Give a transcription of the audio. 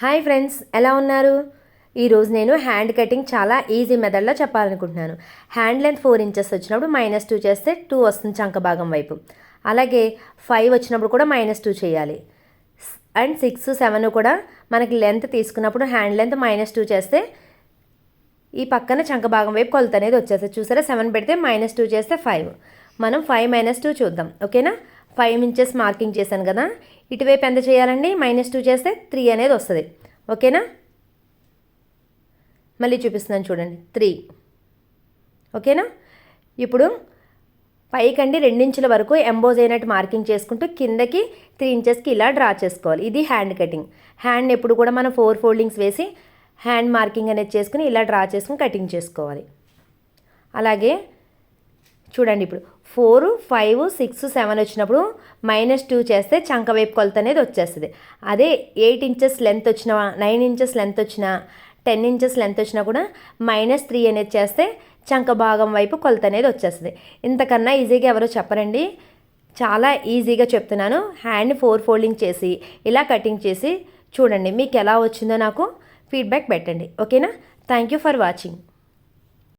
Hi friends ఎలా ఉన్నారు? ఈరోజు నేను హ్యాండ్ కటింగ్ చాలా ఈజీ మెథడ్లో చెప్పాలనుకుంటున్నాను. హ్యాండ్ లెంత్ ఫోర్ ఇంచెస్ వచ్చినప్పుడు మైనస్ టూ చేస్తే టూ వస్తుంది చంక భాగం వైపు. అలాగే ఫైవ్ వచ్చినప్పుడు కూడా మైనస్ టూ చేయాలి. అండ్ సిక్స్ సెవెన్ కూడా మనకి లెంత్ తీసుకున్నప్పుడు హ్యాండ్ లెంత్ మైనస్ టూ చేస్తే ఈ పక్కన చంక భాగం వైపు కొలత అనేది వచ్చేస్తుంది. చూసారా? సెవెన్ పెడితే మైనస్ టూ చేస్తే ఫైవ్. మనం ఫైవ్ మైనస్ టూ చూద్దాం. ఓకేనా? ఫైవ్ ఇంచెస్ మార్కింగ్ చేశాను కదా. ఇటువైపు ఎంత చేయాలండి? మైనస్ టూ చేస్తే త్రీ అనేది వస్తుంది. ఓకేనా? మళ్ళీ చూపిస్తున్నాను చూడండి. త్రీ ఓకేనా? ఇప్పుడు పైకండి రెండించుల వరకు ఎంబోజ్ అయినట్టు మార్కింగ్ చేసుకుంటూ కిందకి త్రీ ఇంచెస్కి ఇలా డ్రా చేసుకోవాలి. ఇది హ్యాండ్ కటింగ్ హ్యాండ్ ఎప్పుడు కూడా మనం ఫోర్ ఫోల్డింగ్స్ వేసి హ్యాండ్ మార్కింగ్ అనేది చేసుకుని ఇలా డ్రా చేసుకుని కటింగ్ చేసుకోవాలి. అలాగే చూడండి ఇప్పుడు ఫోర్ ఫైవ్ సిక్స్ సెవెన్ వచ్చినప్పుడు మైనస్ టూ చేస్తే చంక వైపు కొలత అనేది వచ్చేస్తుంది. అదే ఎయిట్ ఇంచెస్ లెంత్ వచ్చిన నైన్ ఇంచెస్ లెంత్ వచ్చిన టెన్ ఇంచెస్ లెంత్ వచ్చినా కూడా మైనస్ త్రీ అనేది చేస్తే చంక భాగం వైపు కొలత అనేది వచ్చేస్తుంది. ఇంతకన్నా ఈజీగా ఎవరో చెప్పరండి. చాలా ఈజీగా చెప్తున్నాను. హ్యాండ్ ఫోర్ ఫోల్డింగ్ చేసి ఇలా కటింగ్ చేసి చూడండి మీకు ఎలా వచ్చిందో నాకు ఫీడ్బ్యాక్ పెట్టండి. ఓకేనా? Thank you for watching.